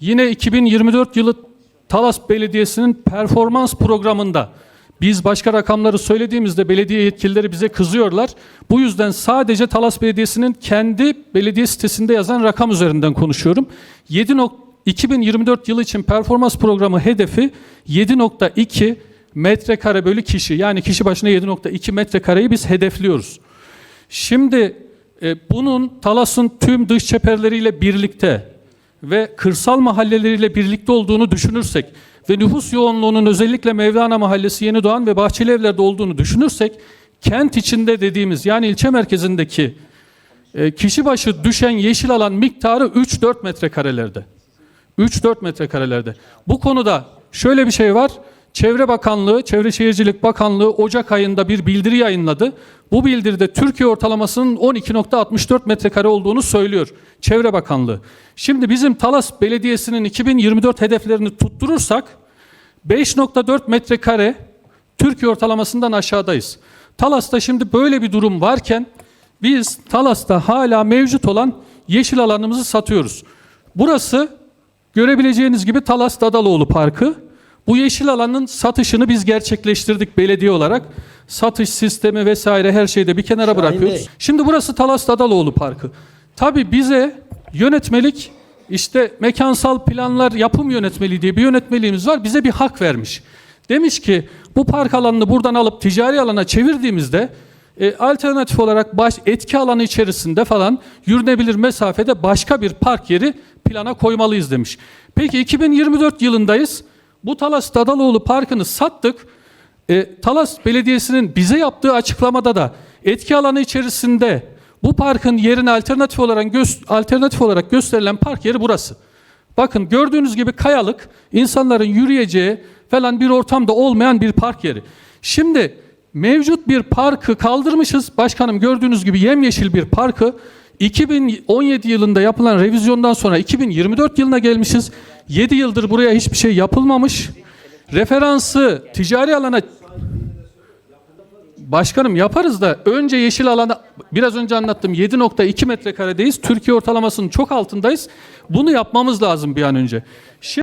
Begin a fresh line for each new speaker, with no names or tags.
Yine 2024 yılı Talas Belediyesi'nin performans programında biz başka rakamları söylediğimizde belediye yetkilileri bize kızıyorlar. Bu yüzden sadece Talas Belediyesi'nin kendi belediye sitesinde yazan rakam üzerinden konuşuyorum. 7 nok- 2024 yılı için performans programı hedefi 7.2 metrekare bölü kişi. Yani kişi başına 7.2 metrekareyi biz hedefliyoruz. Şimdi e, bunun Talas'ın tüm dış çeperleriyle birlikte ve kırsal mahalleleriyle birlikte olduğunu düşünürsek ve nüfus yoğunluğunun özellikle Mevlana Mahallesi, Yeni Doğan ve Bahçeli Evler'de olduğunu düşünürsek kent içinde dediğimiz yani ilçe merkezindeki e, kişi başı düşen yeşil alan miktarı 3-4 metrekarelerde. 3-4 metrekarelerde. Bu konuda şöyle bir şey var. Çevre Bakanlığı, Çevre Şehircilik Bakanlığı Ocak ayında bir bildiri yayınladı. Bu bildiride Türkiye ortalamasının 12.64 metrekare olduğunu söylüyor Çevre Bakanlığı. Şimdi bizim Talas Belediyesi'nin 2024 hedeflerini tutturursak 5.4 metrekare Türkiye ortalamasından aşağıdayız. Talas'ta şimdi böyle bir durum varken biz Talas'ta hala mevcut olan yeşil alanımızı satıyoruz. Burası görebileceğiniz gibi Talas Dadaloğlu Parkı. Bu yeşil alanın satışını biz gerçekleştirdik belediye olarak. Satış sistemi vesaire her şeyi de bir kenara
Şahin
bırakıyoruz.
Bey.
Şimdi burası Talas Dadaloğlu Parkı. Tabii bize yönetmelik işte mekansal planlar yapım yönetmeliği diye bir yönetmeliğimiz var. Bize bir hak vermiş. Demiş ki bu park alanını buradan alıp ticari alana çevirdiğimizde e, alternatif olarak baş, etki alanı içerisinde falan yürünebilir mesafede başka bir park yeri plana koymalıyız demiş. Peki 2024 yılındayız. Bu Talas Dadaloğlu Parkı'nı sattık. E, Talas Belediyesi'nin bize yaptığı açıklamada da etki alanı içerisinde bu parkın yerine alternatif olarak alternatif olarak gösterilen park yeri burası. Bakın gördüğünüz gibi kayalık, insanların yürüyeceği falan bir ortamda olmayan bir park yeri. Şimdi mevcut bir parkı kaldırmışız. Başkanım gördüğünüz gibi yemyeşil bir parkı 2017 yılında yapılan revizyondan sonra 2024 yılına gelmişiz. 7 yıldır buraya hiçbir şey yapılmamış. Referansı ticari alana Başkanım yaparız da önce yeşil alana biraz önce anlattım 7.2 metrekaredeyiz. Türkiye ortalamasının çok altındayız. Bunu yapmamız lazım bir an önce. Şimdi